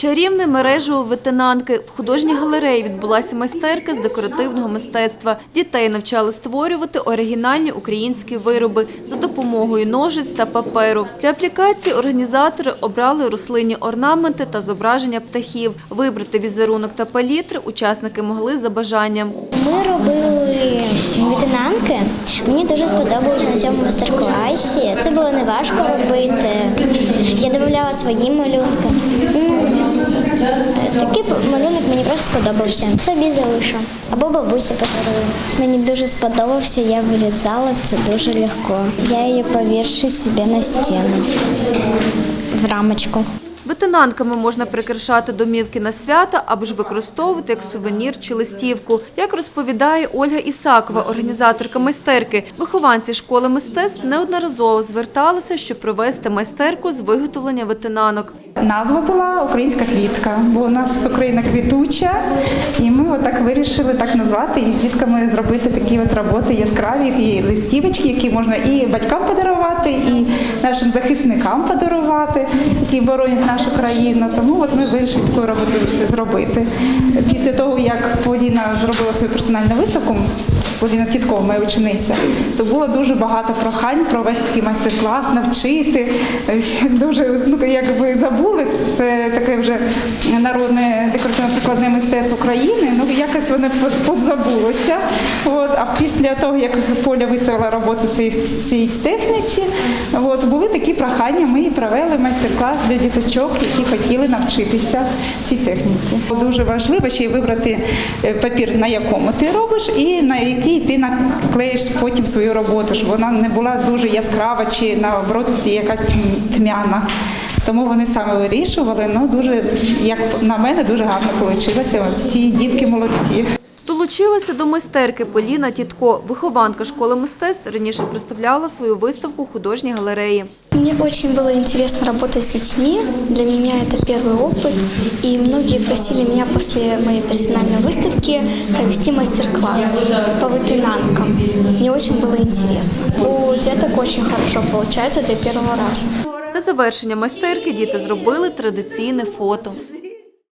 Чарівне мережево ветенанки. В художній галереї відбулася майстерка з декоративного мистецтва. Дітей навчали створювати оригінальні українські вироби за допомогою ножиць та паперу. Для аплікації організатори обрали рослинні орнаменти та зображення птахів. Вибрати візерунок та палітри учасники могли за бажанням. Ми робили витинанки. Мені дуже подобалося на цьому майстер-класі. Це було не важко робити. Я додавала свої малюнки. М, Такий малюнок мені просто сподобався. Собі залишу. Або бабусі подарую. Мені дуже сподобався, я вирізала це дуже легко. Я її повішу собі на стіну в рамочку. Ветенанками можна прикрашати домівки на свята або ж використовувати як сувенір чи листівку. Як розповідає Ольга Ісакова, організаторка майстерки, вихованці школи мистецтв неодноразово зверталися, щоб провести майстерку з виготовлення ветенанок. Назва була Українська квітка, бо у нас Україна квітуча, і ми отак вирішили так назвати і з дітками зробити такі от роботи яскраві, і листівочки, які можна і батькам подарувати, і нашим захисникам подарувати, які боронять нашу країну. Тому от ми вирішили таку роботу зробити. Після того, як Поліна зробила свою персональну виставку, Поліна Тіткова, моя учениця, то було дуже багато прохань провести такий майстер-клас, навчити. Дуже ну, якби забули, це таке вже народне декоративно-прикладне мистецтво України. Ну якось воно позабулося. От, а після того, як Поля виставила роботу в цій техніці, от, були такі прохання. Ми провели майстер-клас для діточок, які хотіли навчитися цій техніці. Дуже важливо ще й вибрати е, папір, на якому ти робиш, і на який ти наклеїш потім свою роботу, щоб вона не була дуже яскрава чи наоборот якась тьмяна. Тому вони саме вирішували. Ну дуже як на мене дуже гарно вийшло. Всі дітки молодці. Долучилася до майстерки Поліна Тітко. Вихованка школи мистецтв раніше представляла свою виставку в художній галереї. Мне очень было интересно работать с детьми. Для меня это первый опыт. И многие просили меня после моей персональной выставки провести мастер-класс по вытынанкам. Мне очень было интересно. У деток очень хорошо получается для первого раза. На завершення майстерки діти зробили традиційне фото.